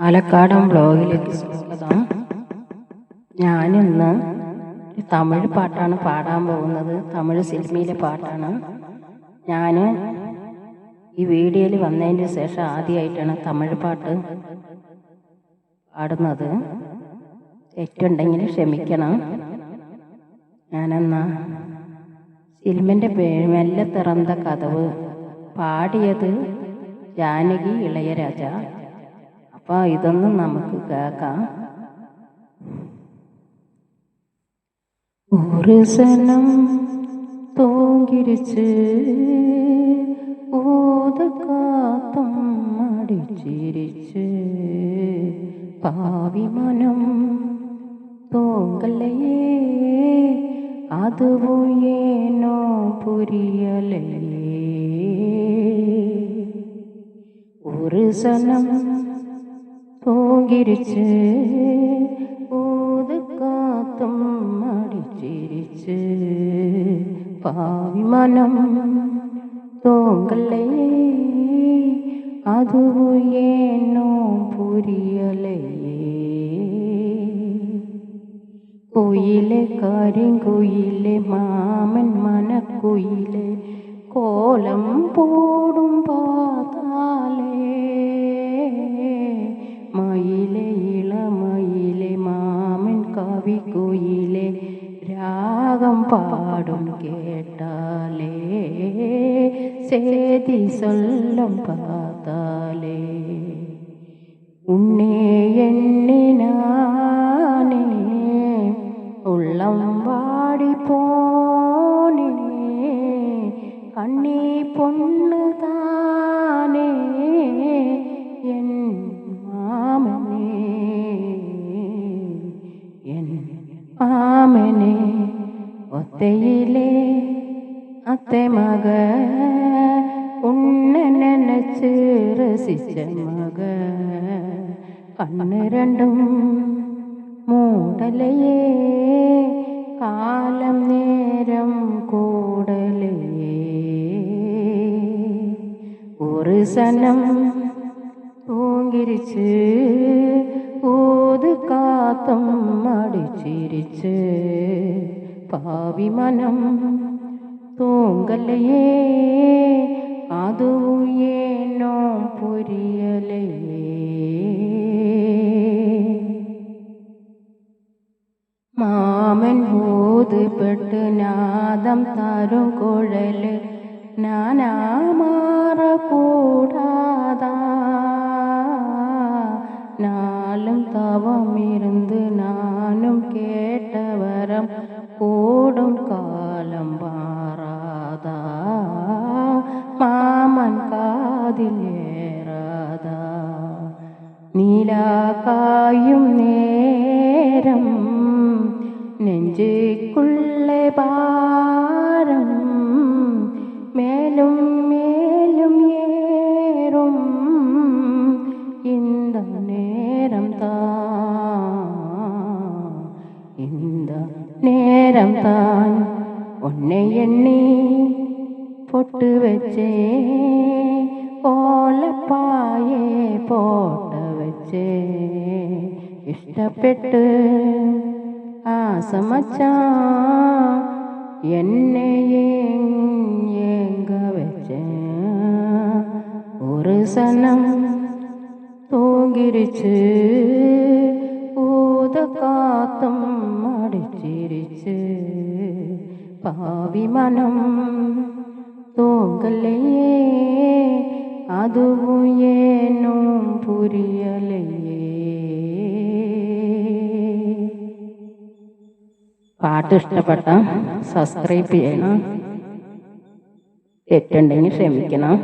പാലക്കാടൻ ബ്ലോഗിലേക്ക് സ്വാഗതം ഞാനിന്ന് തമിഴ് പാട്ടാണ് പാടാൻ പോകുന്നത്. തമിഴ് സിനിമയിലെ പാട്ടാണ്. ഞാൻ ഈ വീഡിയോയിൽ വന്നതിന് ശേഷം ആദ്യമായിട്ടാണ് തമിഴ് പാട്ട് പാടുന്നത്. തെറ്റുണ്ടെങ്കിൽ ക്ഷമിക്കണം. ഞാനെന്നാ സിനിമന്റെ പേര് മെല്ലെ തിറന്ന കഥവ്. പാടിയത് ജാനകി ഇളയരാജ. അപ്പൊ ഇതൊന്നും നമുക്ക് കേൾക്കാം. ഒരു സനം തൂങ്കിരിച്ച് ഊതക്കാത്തം മടിച്ചിരിച്ച് പാവി മനം തോങ്കലയേ அதுவும் ஏனோ புரியலையே ஒரு പൂങ്കിരിച്ച് ഊതുകാത്തും അടിച്ചിരിച്ച് പാവിമനം തോങ്കല്ലേ അതുയേനോ ಏನೋ ಪುರಿಯಲೆಯೇ കുയിലെ കരിങ്കുയിലെ മാമൻ മനക്കുയിലെ കോലം പോടും പാതാലേ பாடும் கேட்டாலே சேதி சொல்லம் பார்த்தாலே. உன்னே எண்ணின ഒത്തയിലെ അത്തെ മക ഉണ്ണനച്ച് രസിച്ച മക. കണ്ണ് രണ്ടും മൂടലയേ കാലം നേരം കൂടലേ ഒരു സനം തൂങ്കിരിച്ച് ഊത് കാത്തും അടിച്ചിരിച്ച് പാവി മനം തൂങ്കലയേ അതും ഏനോ പൊരിയലയേ മാമൻ ഊതുപെട്ട് നാദം തരും കുഴൽ നാനാമാറ ഏറാത നീലാകായും നേരം നെഞ്ചിക്കുള്ളെ പാരം മേലും മേലും ഏറും ഇന്ത നേരം താ. ഇന്ത നേരം താൻ ഒന്നെ എണ്ണി പൊട്ടുവെച്ചേ. ഓലപ്പായേ പോട്ട വെച്ചേ ഇഷ്ടപ്പെട്ട് ആസമച്ചാ എന്നെ ഏങ്ക വെച്ചേ ഒരു സനം തൂങ്ങിരിച്ച് ഊതക്കാത്തും അടിച്ചിരിച്ച് പാവി മനം തൂങ്കലയേ പാട്ട് ഇഷ്ടപ്പെട്ട സബ്സ്ക്രൈബ് ചെയ്യണം. തെറ്റുണ്ടെങ്കിൽ ക്ഷമിക്കണം.